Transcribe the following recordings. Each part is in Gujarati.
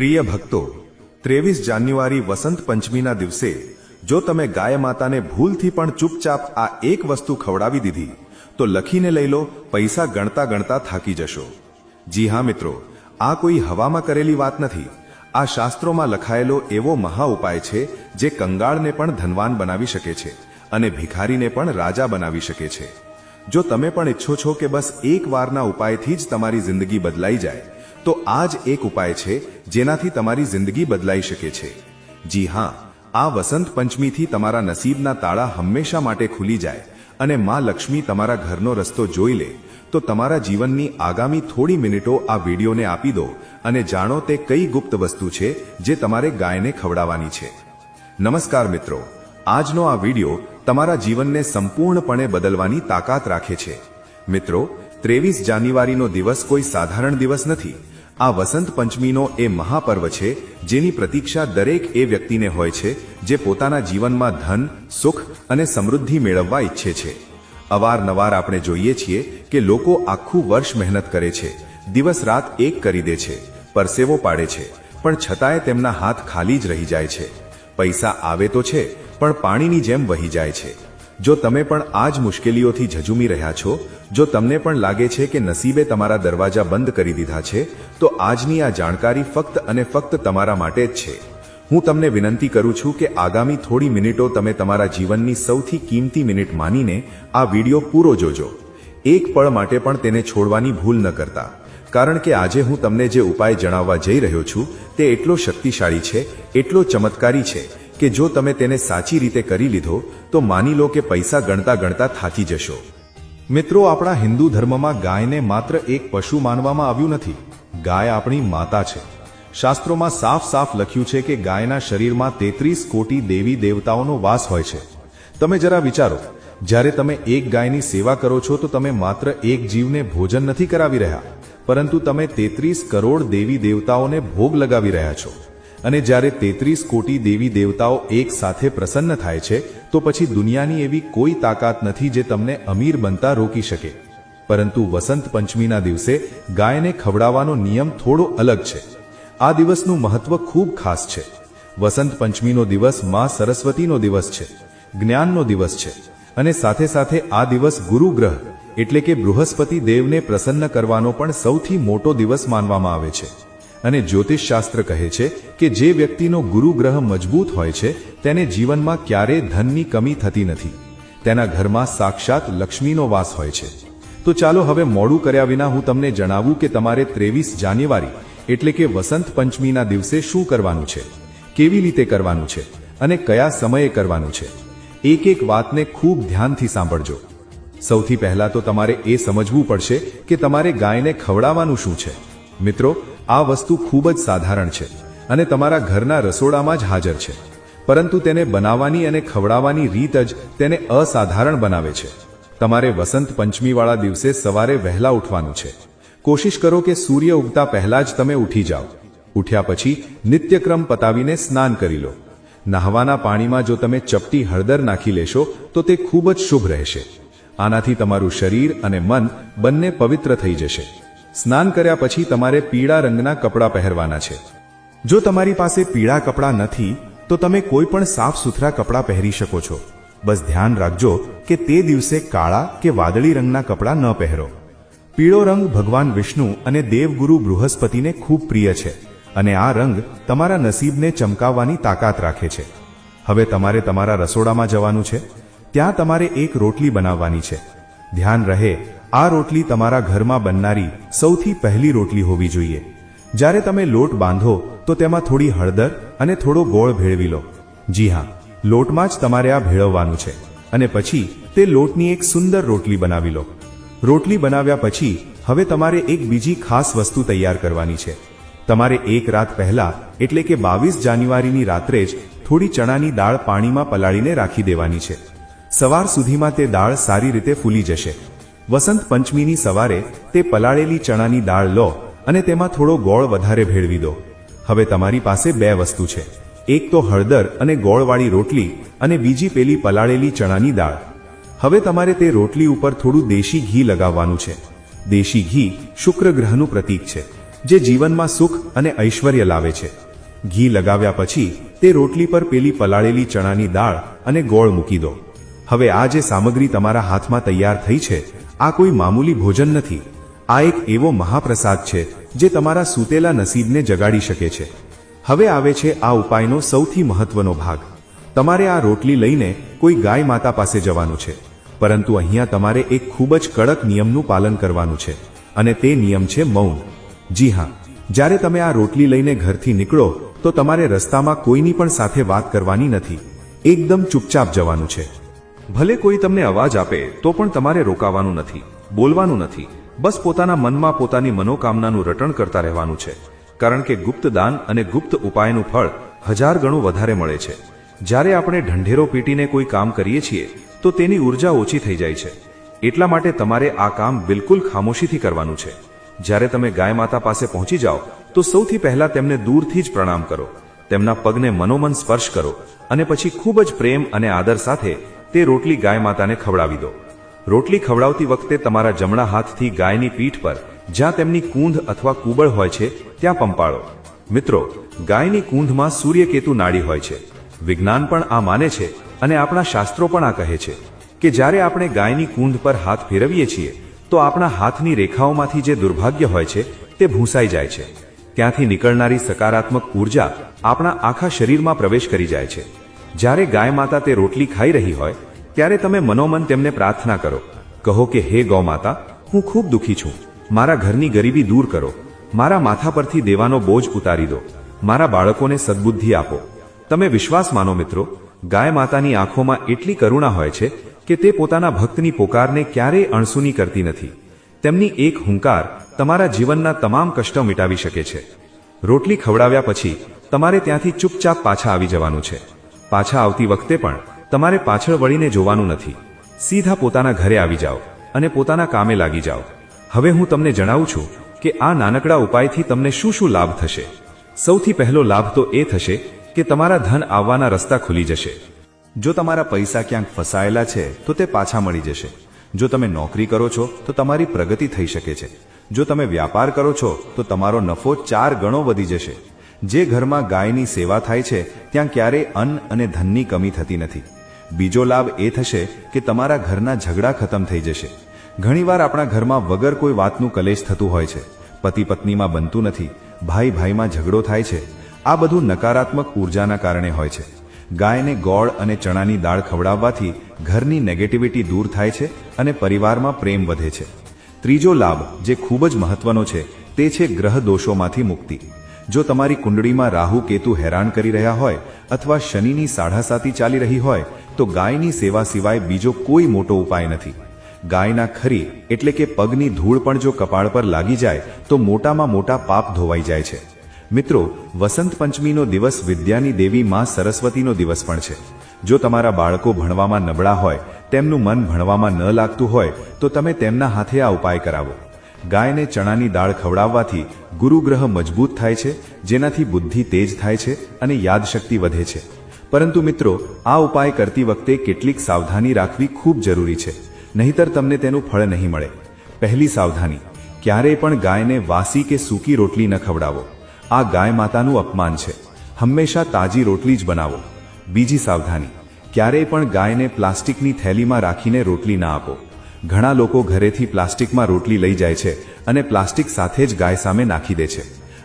પ્રિય ભક્તો, ત્રેવીસ જાન્યુઆરી વસંત પંચમીના દિવસે જો તમે ગાય માતાને ભૂલથી પણ ચૂપચાપ આ એક વસ્તુ ખવડાવી દીધી, તો લખીને લઈ લો, પૈસા ગણતા ગણતા થાકી જશો. જી હા મિત્રો, આ કોઈ હવામાં કરેલી વાત નથી. આ શાસ્ત્રોમાં લખાયેલો એવો મહા ઉપાય છે, જે કંગાળને પણ ધનવાન બનાવી શકે છે અને ભિખારીને પણ રાજા બનાવી શકે છે. જો તમે પણ ઈચ્છો છો કે બસ એક વારના ઉપાયથી જ તમારી જિંદગી બદલાઈ જાય તો આ જ એક ઉપાય છે જેનાથી તમારી જિંદગી બદલાઈ શકે છે. જી હા, આ વસંત પંચમીથી તમારા નસીબના તાળા હંમેશા માટે ખુલી જાય અને માં લક્ષ્મી તમારા ઘરનો રસ્તો જોઈ લે. તો તમારા જીવનની આગામી થોડી મિનિટો આ વિડીયોને આપી દો અને જાણો તે કઈ ગુપ્ત વસ્તુ છે જે તમારે ગાયને ખવડાવવાની છે. નમસ્કાર મિત્રો, આજનો આ વીડિયો તમારા જીવનને સંપૂર્ણપણે બદલવાની તાકાત રાખે છે. મિત્રો ત્રેવીસ જાન્યુઆરીનો દિવસ કોઈ સાધારણ દિવસ નથી. આ વસંત પંચમીનો એ મહાપર્વ છે, જેની પ્રતીક્ષા દરેક એ વ્યક્તિને હોય છે, જે પોતાના જીવનમાં ધન, સુખ અને સમૃદ્ધિ મેળવવા ઈચ્છે છે. અવારનવાર આપણે જોઈએ છીએ કે લોકો આખું વર્ષ મહેનત કરે છે, દિવસ રાત એક કરી દે છે, પરસેવો પાડે છે, પણ છતાંય તેમના હાથ ખાલી જ રહી જાય છે. પૈસા આવે તો છે, પણ પાણીની જેમ વહી જાય છે. જો તમે પણ આ જ મુશ્કેલીઓથી ઝઝુમી રહ્યા છો, જો તમને પણ લાગે છે કે નસીબે તમારા દરવાજા બંધ કરી દીધા છે, તો આજની આ જાણકારી ફક્ત અને ફક્ત તમારા માટે જ છે. હું તમને વિનંતી કરું છું કે આગામી થોડી મિનિટો તમે તમારા જીવનની સૌથી કિંમતી મિનિટ માનીને આ વીડિયો પૂરો જોજો. એક પળ માટે પણ તેને છોડવાની ભૂલ ન કરતા. કારણ કે આજે હું તમને જે ઉપાય જણાવવા જઈ રહ્યો છું, તે એટલો શક્તિશાળી છે, એટલો ચમત્કારી છે કે જો તમે તેને સાચી રીતે કરી લીધો, તો માની લો કે પૈસા ગણતા ગણતા થાકી જશો. મિત્રો, આપણા હિન્દુ ધર્મમાં ગાયને માત્ર એક પશુ માનવામાં આવ્યું નથી. ગાય આપણી માતા છે. શાસ્ત્રોમાં સાફ સાફ લખ્યું છે કે ગાયના શરીરમાં તેત્રીસ કોટી દેવી દેવતાઓનો વાસ હોય છે. તમે જરા વિચારો, જ્યારે તમે એક ગાયની સેવા કરો છો, તો તમે માત્ર એક જીવને ભોજન નથી કરાવી રહ્યા, પરંતુ તમે તેત્રીસ કરોડ દેવી દેવતાઓને ભોગ લગાવી રહ્યા છો. અને જ્યારે તેત્રીસ કોટી દેવી દેવતાઓ એક સાથે પ્રસન્ન થાય છે, તો પછી દુનિયાની એવી કોઈ તાકાત નથી જે તમને અમીર બનતા રોકી શકે. પરંતુ વસંત પંચમીના દિવસે ગાયને ખવડાવવાનો નિયમ થોડો અલગ છે. આ દિવસનું મહત્વ ખૂબ ખાસ છે. વસંત પંચમીનો દિવસમાં સરસ્વતીનો દિવસ છે. જ્ઞાનનો દિવસ છે. અને સાથે સાથે આ દિવસ ગુરુ ગ્રહ, એટલે કે બૃહસ્પતિ દેવને પ્રસન્ન કરવાનો પણ સૌથી મોટો દિવસ માનવામાં આવે છે. અને જ્યોતિષ શાસ્ત્ર કહે છે કે જે વ્યક્તિનો ગુરુ ગ્રહ મજબૂત હોય છે, તેને જીવનમાં ક્યારેય ધનની કમી થતી નથી. તેના ઘરમાં સાક્ષાત લક્ષ્મીનો વાસ હોય છે. તો ચાલો હવે મોડું કર્યા વિના હું તમને જણાવું કે તમારે ત્રેવીસ જાન્યુઆરી, એટલે કે વસંત પંચમીના દિવસે શું કરવાનું છે? કેવી રીતે કરવાનું છે? અને કયા સમયે કરવાનું છે? એક એક વાતને ખૂબ ધ્યાનથી સાંભળજો. સૌથી પહેલા તો તમારે એ સમજવું પડશે કે તમારે ગાયને ખવડાવવાનું શું છે. મિત્રો આ વસ્તુ ખૂબ જ સાધારણ છે અને તમારા ઘરના રસોડામાં જ હાજર છે. પરંતુ તેને બનાવવાની અને ખવડાવવાની રીત જ તેને અસાધારણ બનાવે છે. તમારે વસંત પંચમીવાળા દિવસે સવારે વહેલા ઉઠવાનું છે. કોશિશ કરો કે સૂર્ય ઉગતા પહેલા જ તમે ઉઠી જાઓ. ઉઠ્યા પછી નિત્યક્રમ પતાવીને સ્નાન કરી લો. નહાવાના પાણીમાં જો તમે ચપટી હળદર નાખી લેશો, તો તે ખૂબ જ શુભ રહેશે. આનાથી તમારું શરીર અને મન બંને પવિત્ર થઈ જશે. સ્નાન કર્યા પછી તમારે પીળા રંગના કપડાં પહેરવાના છે. જો તમારી પાસે પીળા કપડાં નથી, તો તમે કોઈ પણ સાફ સુથરા કપડાં પહેરી શકો છો. બસ ધ્યાન રાખજો કે તે દિવસે કાળા કે વાદળી રંગના કપડાં ન પહેરો. પીળો રંગ ભગવાન વિષ્ણુ અને દેવગુરુ બૃહસ્પતિને ખૂબ પ્રિય છે અને આ રંગ તમારા નસીબને ચમકાવવાની તાકાત રાખે છે. હવે તમારે તમારા રસોડામાં જવાનું છે. ત્યાં તમારે એક રોટલી બનાવવાની છે. ધ્યાન રહે આ રોટલી તમારા ઘરમાં બનનારી સૌથી પહેલી રોટલી હોવી જોઈએ. જ્યારે તમે લોટ બાંધો, તો તેમાં થોડી હળદર અને થોડો ગોળ ભેળવી લો. જી હા, લોટમાં જ તમારે આ ભેળવવાનું છે. અને પછી તે લોટની એક સુંદર રોટલી બનાવી લો. રોટલી બનાવ્યા પછી હવે તમારે એક બીજી ખાસ વસ્તુ તૈયાર કરવાની છે. તમારે એક રાત પહેલા, એટલે કે બાવીસ જાન્યુઆરીની રાત્રે જ, થોડી ચણાની દાળ પાણીમાં પલાળીને રાખી દેવાની છે. સવાર સુધીમાં તે દાળ સારી રીતે ફૂલી જશે. વસંત પંચમીની સવારે તે પલાળેલી ચણાની દાળ લો અને તેમાં થોડો ગોળ વધારે ભેળવી દો. હવે તમારી પાસે બે વસ્તુ છે. એક તો હળદર અને ગોળવાળી રોટલી અને બીજી પેલી પલાળેલી ચણાની દાળ. હવે તમારે તે રોટલી ઉપર થોડું દેશી ઘી લગાવવાનું છે. દેશી ઘી શુક્ર ગ્રહનું પ્રતીક છે, જે જીવનમાં સુખ અને ઐશ્વર્ય લાવે છે. ઘી લગાવ્યા પછી તે રોટલી પર પેલી પલાળેલી ચણાની દાળ અને ગોળ મૂકી દો. હવે આ જે સામગ્રી તમારા હાથમાં તૈયાર થઈ છે આ કોઈ મામૂલી ભોજન નથી. આ એક એવો મહાપ્રસાદ છે, જે તમારા સૂતેલા નસીબને જગાડી શકે છે. હવે આવે છે આ ઉપાયનો સૌથી મહત્વનો ભાગ. તમારે આ રોટલી લઈને કોઈ ગાય માતા પાસે જવાનું છે. પરંતુ અહીંયા તમારે એક ખૂબ જ કડક નિયમનું પાલન કરવાનું છે. અને તે નિયમ છે મૌન. જી હા, જ્યારે તમે આ રોટલી લઈને ઘરથી નીકળો, તો તમારે રસ્તામાં કોઈની પણ સાથે વાત કરવાની નથી. એકદમ ચૂપચાપ જવાનું છે. ભલે કોઈ તમને અવાજ આપે, તો પણ તમારે રોકાવાનું નથી, બોલવાનું નથી. બસ પોતાના મનમાં પોતાની મનોકામનાનું રટણ કરતા રહેવાનું છે. કારણ કે ગુપ્ત દાન અને ગુપ્ત ઉપાયનું ફળ હજાર ગણું વધારે મળે છે. જ્યારે આપણે ઢંઢેરો પીટીને કોઈ કામ કરીએ છીએ, તો તેની ઊર્જા ઓછી થઈ જાય છે. એટલા માટે તમારે આ કામ બિલકુલ ખામોશીથી કરવાનું છે. જ્યારે તમે ગાય માતા પાસે પહોંચી જાઓ, તો સૌથી પહેલા તેમને દૂરથી જ પ્રણામ કરો. તેમના પગને મનોમન સ્પર્શ કરો અને પછી ખૂબ જ પ્રેમ અને આદર સાથે તે રોટલી ગાય માતાને ખવડાવી દો. રોટલી ખવડાવતી વખતે તમારા જમણા હાથથી ગાયની પીઠ પર જ્યાં તેમની કૂંધ અથવા કુબળ હોય છે, ત્યાં પંપાળો. મિત્રો, ગાયની કૂંધમાં સૂર્યકેતુ નાડી હોય છે. વિજ્ઞાન પણ આ માને છે અને આપણા શાસ્ત્રો પણ આ કહે છે કે જ્યારે આપણે ગાયની કૂંધ પર હાથ ફેરવીએ છીએ, તો આપણા હાથની રેખાઓમાંથી જે દુર્ભાગ્ય હોય છે, તે ભૂંસાઈ જાય છે. ત્યાંથી નીકળનારી સકારાત્મક ઊર્જા આપણા આખા શરીરમાં પ્રવેશ કરી જાય છે. જ્યારે ગાય માતા તે રોટલી ખાઈ રહી હોય, ત્યારે તમે મનોમન તેમને પ્રાર્થના કરો. કહો કે, હે ગૌ માતા, હું ખૂબ દુઃખી છું. મારા ઘરની ગરીબી દૂર કરો. મારા માથા પરથી દેવાનો બોજ ઉતારી દો. મારા બાળકોને સદબુદ્ધિ આપો. તમે વિશ્વાસ માનો મિત્રો, ગાય માતાની આંખોમાં એટલી કરુણા હોય છે કે તે પોતાના ભક્તની પોકારને ક્યારેય અણસુની કરતી નથી. તેમની એક હુંકાર તમારા જીવનના તમામ કષ્ટ મિટાવી શકે છે. રોટલી ખવડાવ્યા પછી તમારે ત્યાંથી ચૂપચાપ પાછા આવી જવાનું છે. પાછા આવતી વખતે પણ તમારે પાછળ વળીને જોવાનું નથી. સીધા પોતાના ઘરે આવી જાઓ અને પોતાના કામે લાગી જાઓ. હવે હું તમને જણાવું છું કે આ નાનકડા ઉપાયથી તમને શું શું લાભ થશે. સૌથી પહેલો લાભ તો એ થશે કે તમારા ધન આવવાના રસ્તા ખુલી જશે. જો તમારા પૈસા ક્યાંક ફસાયેલા છે, તો તે પાછા મળી જશે. જો તમે નોકરી કરો છો, તો તમારી પ્રગતિ થઈ શકે છે. જો તમે વ્યાપાર કરો છો, તો તમારો નફો ચાર ગણો વધી જશે. જે ઘરમાં ગાયની સેવા થાય છે, ત્યાં ક્યારેય અન્ન અને ધનની કમી થતી નથી. બીજો લાભ એ થશે કે તમારા ઘરના ઝઘડા ખતમ થઈ જશે. ઘણીવાર આપણા ઘરમાં વગર કોઈ વાતનું કલેશ થતું હોય છે. પતિ પત્નીમાં બનતું નથી. ભાઈ ભાઈમાં ઝઘડો થાય છે. આ બધું નકારાત્મક ઉર્જાના કારણે હોય છે. ગાયને ગોળ અને ચણાની દાળ ખવડાવવાથી ઘરની નેગેટિવિટી દૂર થાય છે અને પરિવારમાં પ્રેમ વધે છે. ત્રીજો લાભ, જે ખૂબ જ મહત્વનો છે, તે છે ગ્રહ દોષોમાંથી મુક્તિ. જો તમારી કુંડળીમાં રાહુ કેતુ હેરાન કરી રહ્યા હોય અથવા શનિની સાડાસાતી ચાલી રહી હોય, તો ગાયની સેવા સિવાય બીજો કોઈ મોટો ઉપાય નથી. ગાયના ખરી એટલે કે પગની ધૂળ પણ જો કપાળ પર લાગી જાય, તો મોટામાં મોટા પાપ ધોવાઈ જાય છે. મિત્રો, વસંત પંચમીનો દિવસ વિદ્યાની દેવી માં સરસ્વતીનો દિવસ પણ છે. જો તમારા બાળકો ભણવામાં નબળા હોય, તેમનું મન ભણવામાં ન લાગતું હોય, તો તમે તેમના હાથે આ ઉપાય કરાવો. ગાયને ચણાની દાળ ખવડાવવાથી ગુરુગ્રહ મજબૂત થાય છે, જેનાથી બુદ્ધિ તેજ થાય છે અને યાદશક્તિ વધે છે. પરંતુ મિત્રો, આ ઉપાય કરતી વખતે કેટલીક સાવધાની રાખવી ખૂબ જરૂરી છે. નહીતર તમને તેનું ફળ નહીં મળે. પહેલી સાવધાની, ક્યારેય પણ ગાયને વાસી કે સૂકી રોટલી ન ખવડાવો. આ ગાય માતાનું અપમાન છે. હંમેશા તાજી રોટલી જ બનાવો. બીજી સાવધાની, ક્યારેય પણ ગાયને પ્લાસ્ટિકની થેલીમાં રાખીને રોટલી ના આપો. ઘણા લોકો ઘરેથી પ્લાસ્ટિકમાં રોટલી લઈ જાય છે અને પ્લાસ્ટિક સાથે જ ગાય સામે નાખી દે છે.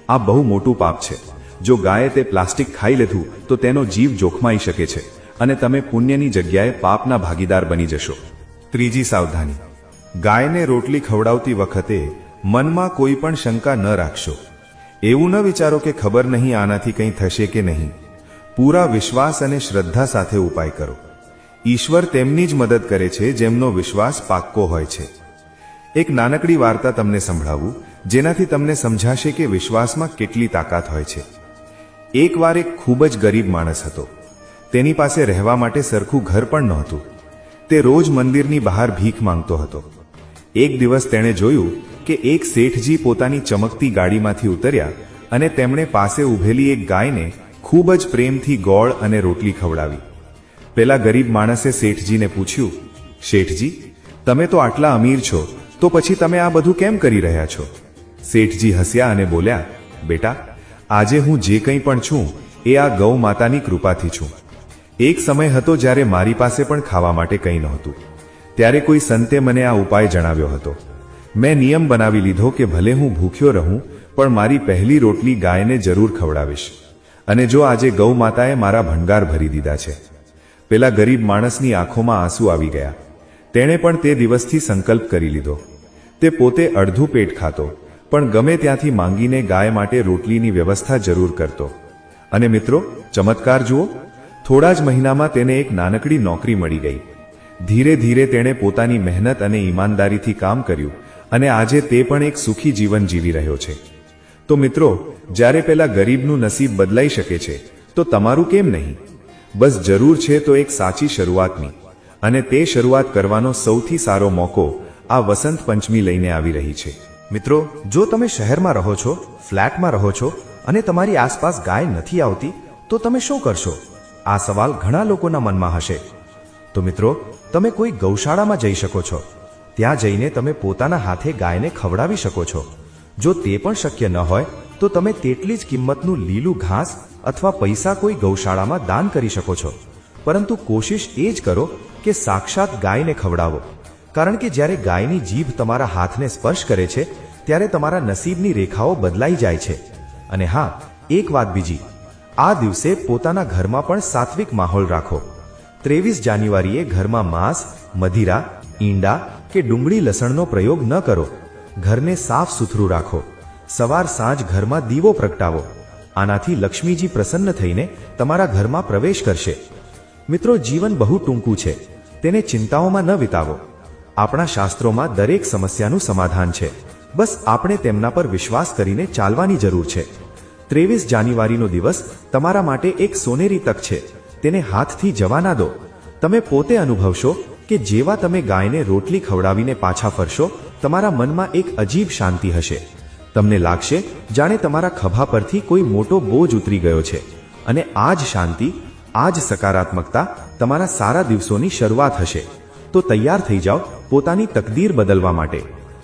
આ બહુ મોટું પાપ છે. જો ગાયે તે પ્લાસ્ટિક ખાઈ લીધું, તો તેનો જીવ જોખમાઈ શકે છે અને તમે પુણ્યની જગ્યાએ પાપના ભાગીદાર બની જશો. ત્રીજી સાવધાની. ગાયને રોટલી ખવડાવતી વખતે મનમાં કોઈ પણ શંકા ન રાખશો. એવું ન વિચારો કે ખબર નહીં આનાથી કંઈ થશે કે નહીં. પૂરા વિશ્વાસ અને શ્રદ્ધા સાથે ઉપાય કરો. ઈશ્વર તેમની જ મદદ કરે છે, જેમનો વિશ્વાસ પાક્કો હોય છે. એક નાનકડી વાર્તા તમને સંભળાવું, જેનાથી તમને સમજાશે કે વિશ્વાસમાં કેટલી તાકાત હોય છે. એકવાર એક ખૂબ જ ગરીબ માણસ હતો. તેની પાસે રહેવા માટે સરખું ઘર પણ નહોતું. તે રોજ મંદિરની બહાર ભીખ માંગતો હતો. એક દિવસ તેણે જોયું કે એક શેઠજી પોતાની ચમકતી ગાડીમાંથી ઉતર્યા અને તેમણે પાસે ઊભેલી એક ગાયને ખૂબ જ પ્રેમથી ગોળ અને રોટલી ખવડાવી. પેલા ગરીબ માણસે શેઠજીને પૂછ્યું, શેઠજી, તમે તો આટલા અમીર છો, તો પછી તમે આ બધું કેમ કરી રહ્યા છો? શેઠજી હસ્યા અને બોલ્યા, બેટા, આજે હું જે કંઈ પણ છું, એ આ ગૌ માતાની કૃપાથી છું. એક સમય હતો જ્યારે મારી પાસે પણ ખાવા માટે કંઈ નહોતું. ત્યારે કોઈ સંતે મને આ ઉપાય જણાવ્યો હતો. મેં નિયમ બનાવી લીધો કે ભલે હું ભૂખ્યો રહું, પણ મારી પહેલી રોટલી ગાયને જરૂર ખવડાવીશ. અને જો આજે ગૌ માતાએ મારા ભંડાર ભરી દીધા છે પેલા ગરીબ માણસની આંખોમાં આંસુ આવી ગયા. તેણે પણ તે દિવસથી સંકલ્પ કરી લીધો. તે પોતે અડધું પેટ ખાતો, પણ ગમે ત્યાંથી માંગીને ગાય માટે રોટલીની વ્યવસ્થા જરૂર કરતો. અને મિત્રો, ચમત્કાર જુઓ, થોડા જ મહિનામાં તેને એક નાનકડી નોકરી મળી ગઈ. ધીરે ધીરે તેણે પોતાની મહેનત અને ઈમાનદારીથી કામ કર્યું અને આજે તે પણ એક સુખી જીવન જીવી રહ્યો છે. તો મિત્રો, જ્યારે પેલા ગરીબનું નસીબ બદલાઈ શકે છે, તો તમારું કેમ નહીં? બસ જરૂર છે તો એક સાચી શરૂઆતની. અને તે શરૂઆત કરવાનો સૌથી સારો મોકો આ વસંત પંચમી લઈને આવી રહી છે. મિત્રો, જો તમે શહેરમાં રહો છો, ફ્લેટમાં રહો છો અને તમારી આસપાસ ગાય નથી આવતી, તો તમે શું કરશો? આ સવાલ ઘણા લોકોના મનમાં હશે. તો મિત્રો, તમે કોઈ ગૌશાળામાં જઈ શકો છો. ત્યાં જઈને તમે પોતાના હાથે ગાયને ખવડાવી શકો છો. જો તે પણ શક્ય ન હોય, તો તમે તેટલી જ કિંમતનું લીલું ઘાસ અથવા પૈસા કોઈ ગૌશાળામાં દાન કરી શકો છો. પરંતુ કોશિશ એ જ કરો કે સાક્ષાત ગાયને ખવડાવો. કારણ કે જ્યારે ગાયની જીભ તમારા હાથને સ્પર્શ કરે છે, ત્યારે તમારા નસીબની રેખાઓ બદલાઈ જાય છે. અને હા, એક વાત બીજી. આ દિવસે પોતાના ઘરમાં પણ સાત્વિક માહોલ રાખો. ત્રેવીસ જાન્યુઆરીએ ઘરમાં માંસ મદિરા ઈંડા કે ડુંગળી લસણનો પ્રયોગ ન કરો. ઘરને સાફ સુથરું રાખો. સવાર સાંજ ઘરમાં દીવો પ્રગટાવો. આનાથી લક્ષ્મીજી પ્રસન્ન થઈને તમારા ઘરમાં પ્રવેશ કરશે. મિત્રો, જીવન બહુ ટૂંકું છે. તેને ચિંતાઓમાં ન વિતાવો. આપણા શાસ્ત્રોમાં દરેક સમસ્યાનું સમાધાન છે. બસ આપણે તેમના પર વિશ્વાસ કરીને ચાલવાની જરૂર છે. ત્રેવીસ જાન્યુઆરીનો દિવસ તમારા માટે એક સોનેરી તક છે. તેને હાથથી જવા ના દો. તમે પોતે અનુભવશો કે જેવા તમે ગાયને રોટલી ખવડાવીને પાછા ફરશો, તમારા મનમાં એક અજીબ શાંતિ હશે. તમને લાગશે જાણે તમારા ખભા પરથી કોઈ મોટો બોજ ઉતરી ગયો છે. અને આ જ શાંતિ, આ જ સકારાત્મકતા તમારા સારા દિવસોની શરૂઆત હશે. તો તૈયાર થઈ જાઓ પોતાની તકદીર બદલવા માટે.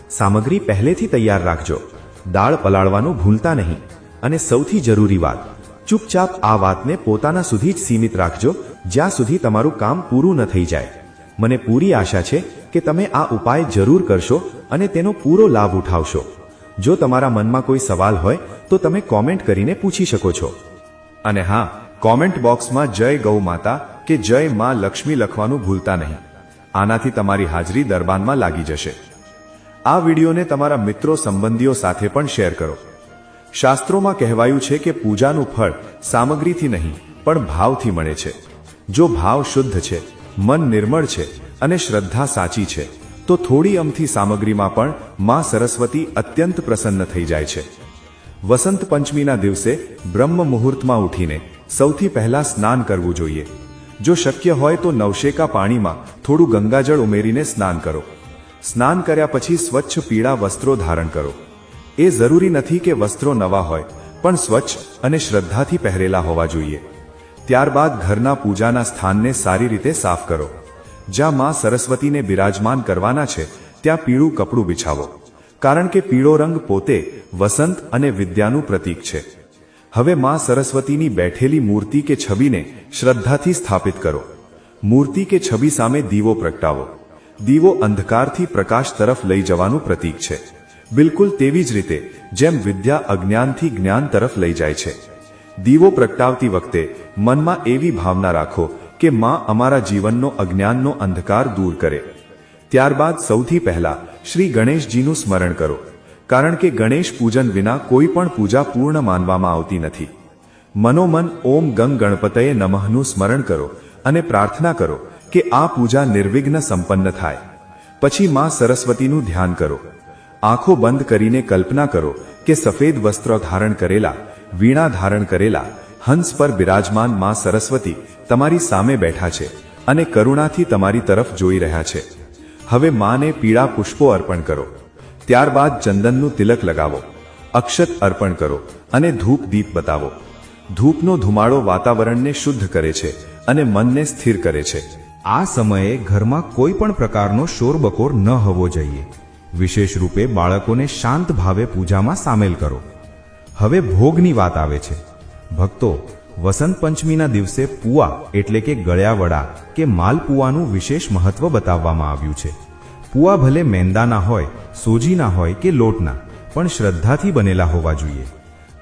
સામગ્રી પહેલેથી તૈયાર રાખજો. દાળ પલાળવાનું ભૂલતા નહીં. અને સૌથી જરૂરી વાત, ચૂપચાપ આ વાતને પોતાના સુધી જ સીમિત રાખજો, જ્યાં સુધી તમારું કામ પૂરું ન થઈ જાય. મને પૂરી આશા છે કે તમે આ ઉપાય જરૂર કરશો અને તેનો પૂરો લાભ ઉઠાવશો. જો તમારા મનમાં કોઈ સવાલ હોય, તો તમે કોમેન્ટ કરીને પૂછી શકો છો. અને હા કોમેન્ટ બોક્સમાં જય ગૌ માતા કે જય માં લક્ષ્મી લખવાનું ભૂલતા નહીં. આનાથી તમારી હાજરી દરબાનમાં લાગી જશે. આ વિડીયોને તમારા મિત્રો સંબંધીઓ સાથે પણ શેર કરો. શાસ્ત્રોમાં કહેવાયું છે કે પૂજાનું ફળ સામગ્રીથી નહીં, પણ ભાવથી મળે છે. જો ભાવ શુદ્ધ છે, મન નિર્મળ છે અને શ્રદ્ધા સાચી છે તો થોડી અમથી સામગ્રીમાં પણ માં સરસ્વતી અત્યંત પ્રસન્ન થઈ જાય છે. વસંત પંચમીના દિવસે બ્રહ્મ મુહૂર્તમાં ઉઠીને સૌથી પહેલા સ્નાન કરવું જોઈએ. જો શક્ય હોય તો નવશેકા પાણીમાં થોડું ગંગાજળ ઉમેરીને સ્નાન કરો. સ્નાન કર્યા પછી સ્વચ્છ પીળા વસ્ત્રો ધારણ કરો. એ જરૂરી નથી કે વસ્ત્રો નવા હોય, પણ સ્વચ્છ અને શ્રદ્ધાથી પહેરેલા હોવા જોઈએ. ત્યારબાદ ઘરના પૂજાના સ્થાનને સારી રીતે સાફ કરો. જ્યાં માં સરસ્વતીને બિરાજમાન કરવાના છે, ત્યાં પીળું કપડું બિછાવો. કારણ કે પીળો રંગ પોતે વસંત અને વિદ્યાનું પ્રતીક છે. હવે માં સરસ્વતીની બેઠેલી મૂર્તિ કે છબીને શ્રદ્ધાથી સ્થાપિત કરો. મૂર્તિ કે છબી સામે દીવો પ્રગટાવો. દીવો અંધકારથી પ્રકાશ તરફ લઈ જવાનું પ્રતીક છે. બિલકુલ તેવી જ રીતે જેમ વિદ્યા અજ્ઞાનથી જ્ઞાન તરફ લઈ જાય છે. દીવો પ્રગટાવતી વખતે મનમાં એવી ભાવના રાખો કે માં અમારા જીવનનો અજ્ઞાનનો અંધકાર દૂર કરે. ત્યારબાદ સૌથી પહેલા શ્રી ગણેશજીનું સ્મરણ કરો, કારણ કે ગણેશ પૂજન વિના કોઈ પણ પૂજા પૂર્ણ માનવામાં આવતી નથી. મનોમન ઓમ ગંગ ગણપતયે નમઃનું સ્મરણ કરો અને પ્રાર્થના કરો કે આ પૂજા નિર્વિઘ્ન સંપન્ન થાય. પછી માં સરસ્વતીનું ધ્યાન કરો. આંખો બંધ કરીને કલ્પના કરો કે સફેદ વસ્ત્ર ધારણ કરેલા, વીણા ધારણ કરેલા હંસ પર બિરાજમાનમાં સરસ્વતી તમારી સામે બેઠા છે અને કરુણાથી તમારી તરફ જોઈ રહ્યા છે. હવે માને પીળા પુષ્પો અર્પણ કરો. ત્યારબાદ ચંદનનું તિલક લગાવો. અક્ષત અર્પણ કરો અને ધૂપ દીપ બતાવો. ધૂપનો ધુમાડો વાતાવરણને શુદ્ધ કરે છે અને મનને સ્થિર કરે છે. આ સમયે ઘરમાં કોઈ પણ પ્રકારનો શોરબકોર ન હોવો જોઈએ. વિશેષ રૂપે બાળકોને શાંત ભાવે પૂજામાં સામેલ કરો. હવે ભોગની વાત આવે છે. ભક્તો, વસંત પંચમીના દિવસે પુઆ એટલે કે ગળ્યા વડા કે માલપુઆનું વિશેષ મહત્વ બતાવવામાં આવ્યું છે. પુઆ ભલે મેંદાના હોય, સોજીના હોય કે લોટના, પણ શ્રદ્ધાથી બનેલા હોવા જોઈએ.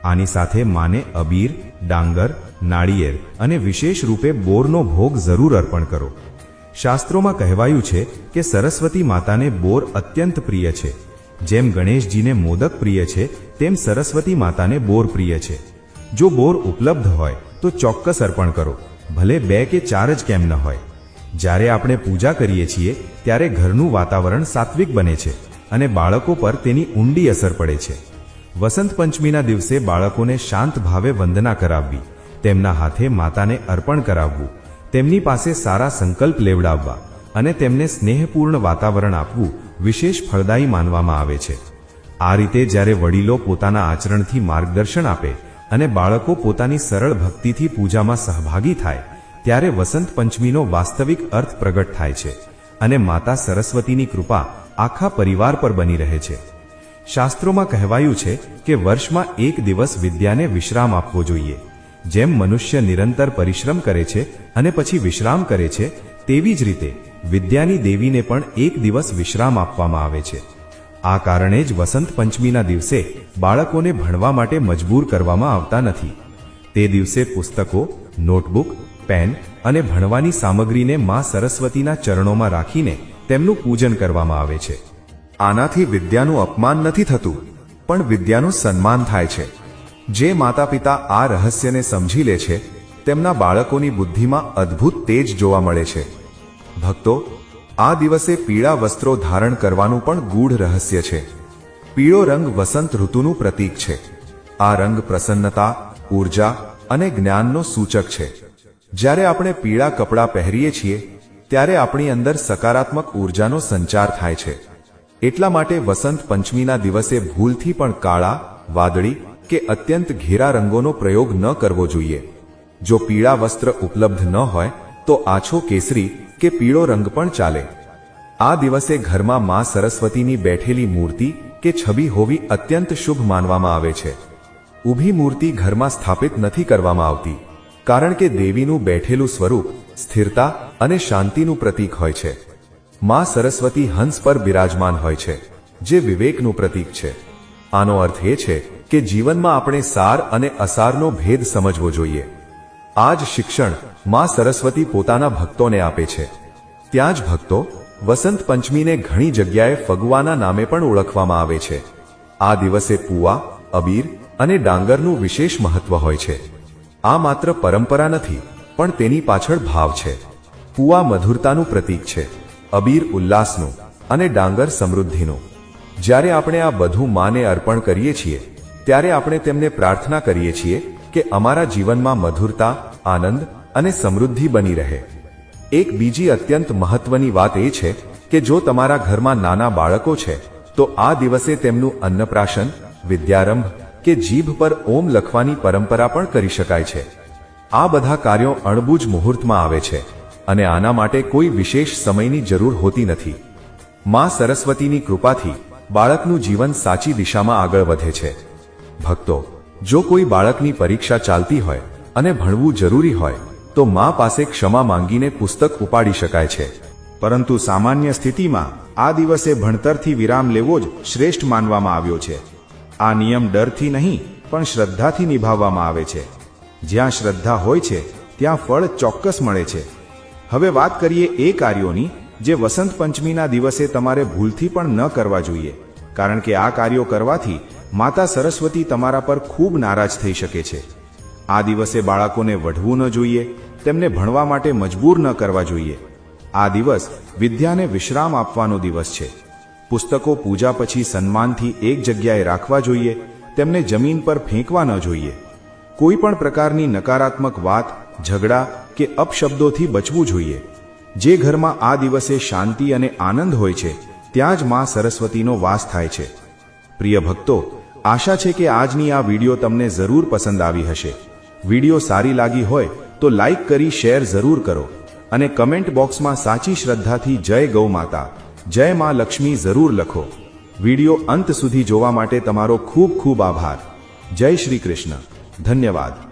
આની સાથે માને અબીર, ડાંગર, નાળિયેર અને વિશેષ રૂપે બોરનો ભોગ જરૂર અર્પણ કરો. શાસ્ત્રોમાં કહેવાયું છે કે સરસ્વતી માતાને બોર અત્યંત પ્રિય છે. જેમ ગણેશજીને મોદક પ્રિય છે, તેમ સરસ્વતી માતાને બોર પ્રિય છે. જો બોર ઉપલબ્ધ હોય, તો ચોક્કસ અર્પણ કરો. ભલે બે કે ચાર જ કેમ ન હોય. જ્યારે આપણે પૂજા કરીએ છીએ, ત્યારે ઘરનું વાતાવરણ સાત્વિક બને છે અને બાળકો પર તેની ઊંડી અસર પડે છે. વસંત પંચમીના દિવસે બાળકોને શાંત ભાવે વંદના કરાવવી, તેમના હાથે માતાને અર્પણ કરાવવું, તેમની પાસે સારા સંકલ્પ લેવડાવવા અને તેમને સ્નેહપૂર્ણ વાતાવરણ આપવું વિશેષ ફળદાયી માનવામાં આવે છે. આ રીતે જ્યારે વડીલો પોતાના આચરણથી માર્ગદર્શન આપે અને બાળકો પોતાની સરળ ભક્તિથી પૂજામાં સહભાગી થાય, ત્યારે વસંત પંચમીનો વાસ્તવિક અર્થ પ્રગટ થાય છે અને માતા સરસ્વતીની કૃપા આખા પરિવાર પર બની રહે છે. શાસ્ત્રોમાં કહેવાયું છે કે વર્ષમાં એક દિવસ વિદ્યાને વિશ્રામ આપવો જોઈએ. જેમ મનુષ્ય નિરંતર પરિશ્રમ કરે છે અને પછી વિશ્રામ કરે છે, તેવી જ રીતે વિદ્યાની દેવીને પણ એક દિવસ વિશ્રામ આપવામાં આવે છે. આ કારણે જ વસંત પંચમીના દિવસે બાળકોને ભણવા માટે મજબૂર કરવામાં આવતા નથી. તે દિવસે પુસ્તકો, નોટબુક, પેન અને ભણવાની સામગ્રીને મા સરસ્વતીના ચરણોમાં રાખીને તેમનું પૂજન કરવામાં આવે છે. આનાથી વિદ્યાનું અપમાન નથી થતું, પણ વિદ્યાનું સન્માન થાય છે. જે માતા પિતા આ રહસ્યને સમજી લે છે, તેમના બાળકોની બુદ્ધિમાં અદ્ભુત તેજ જોવા મળે છે. ભક્તો આ દિવસે પીળા વસ્ત્રો ધારણ કરવાનું પણ ગૂઢ રહસ્ય છે. પીળો રંગ વસંત ઋતુનું પ્રતીક છે. આ રંગ પ્રસન્નતા ઊર્જા અને જ્ઞાનનો સૂચક છે. જ્યારે આપણે પીળા કપડાં પહેરીએ છીએ, ત્યારે આપણી અંદર સકારાત્મક ઉર્જાનો સંચાર થાય છે. એટલા માટે વસંત પંચમીના દિવસે ભૂલથી પણ કાળા, વાદળી કે અત્યંત ઘેરા રંગોનો પ્રયોગ ન કરવો જોઈએ. જો પીળા વસ્ત્ર ઉપલબ્ધ ન હોય, તો આછો કેસરી કે પીળો રંગ પણ ચાલે. આ દિવસે ઘરમાં મા સરસ્વતીની બેઠેલી મૂર્તિ કે છબી હોવી અત્યંત શુભ માનવામાં આવે છે. ઊભી મૂર્તિ ઘરમાં સ્થાપિત નથી કરવામાં આવતી, કારણ કે દેવીનું બેઠેલું સ્વરૂપ સ્થિરતા અને શાંતિનું પ્રતીક હોય છે. મા સરસ્વતી હંસ પર બિરાજમાન હોય છે, જે વિવેકનું પ્રતીક છે. આનો અર્થ એ છે કે જીવનમાં આપણે સાર અને અસારનો ભેદ સમજવો જોઈએ. આ જ શિક્ષણ મા સરસ્વતી પોતાના ભક્તોને આપે છે. ત્યાં જ ભક્તો વસંત પંચમીને ઘણી જગ્યાએ ફગવાના નામે પણ ઓળખવામાં આવે છે. આ દિવસે પુઆ અબીર અને ડાંગરનું વિશેષ મહત્વ હોય છે. આ માત્ર પરંપરા નથી, પણ તેની પાછળ ભાવ છે. પુઆ મધુરતાનું પ્રતીક છે, અબીર ઉલ્લાસનું અને ડાંગર સમૃદ્ધિનું. જ્યારે આપણે આ બધું માને અર્પણ કરીએ છીએ, ત્યારે આપણે તેમને પ્રાર્થના કરીએ છીએ કે અમારા જીવનમાં મધુરતા, આનંદ અને સમૃદ્ધિ બની રહે. એક બીજી અત્યંત મહત્વની વાત એ છે કે જો તમારા ઘરમાં નાના બાળકો છે, તો આ દિવસે તેમનું અન્નપ્રાશન, વિદ્યારંભ કે જીભ પર ઓમ લખવાની પરંપરા પણ કરી શકાય છે. આ બધા કાર્યો અણબૂજ મુહૂર્તમાં આવે છે અને આના માટે કોઈ વિશેષ સમયની જરૂર હોતી નથી. માં સરસ્વતીની કૃપાથી બાળકનું જીવન સાચી દિશામાં આગળ વધે છે. ભક્તો, જો કોઈ બાળકની પરીક્ષા ચાલતી હોય અને ભણવું જરૂરી હોય તો મા પાસે ક્ષમા માંગીને પુસ્તક ઉપાડી શકાય છે. પરંતુ સામાન્ય સ્થિતિમાં, આ દિવસે ભણતરથી વિરામ લેવો જ શ્રેષ્ઠ માનવામાં આવ્યો છે. આ નિયમ ડરથી નહીં, પણ શ્રદ્ધાથી નિભાવવામાં આવે છે. જ્યાં શ્રદ્ધા હોય છે, ત્યાં ફળ ચોક્કસ મળે છે. હવે વાત કરીએ એ કાર્યોની, જે વસંત પંચમીના દિવસે તમારે ભૂલથી પણ ન કરવા જોઈએ. કારણ કે આ કાર્યો કરવાથી માતા સરસ્વતી તમારા પર ખૂબ નારાજ થઈ શકે છે. આ દિવસે બાળકોને વઢવું ન જોઈએ, તેમને ભણવા માટે મજબૂર ન કરવા જોઈએ. આ દિવસ વિદ્યાને વિશ્રામ આપવાનો દિવસ છે. પુસ્તકો પૂજા પછી સન્માનથી એક જગ્યાએ રાખવા જોઈએ, તેમને જમીન પર ફેંકવા ન જોઈએ. કોઈ પણ પ્રકારની નકારાત્મક વાત, ઝઘડા કે અપશબ્દોથી બચવું જોઈએ. જે ઘરમાં આ દિવસે શાંતિ અને આનંદ હોય છે, ત્યાં જ મા સરસ્વતીનો વાસ થાય છે. પ્રિય ભક્તો, આશા છે કે આજની આ વીડિયો તમને જરૂર પસંદ આવી હશે. વીડિયો સારી લાગી હોય તો લાઈક કરી શેર જરૂર કરો અને કમેન્ટ બોક્સમાં સાચી શ્રદ્ધાથી જય ગૌ માતા. જય માં લક્ષ્મી જરૂર લખો. વીડિયો અંત સુધી જોવા માટે તમારો ખૂબ ખૂબ આભાર. જય શ્રી કૃષ્ણ. ધન્યવાદ.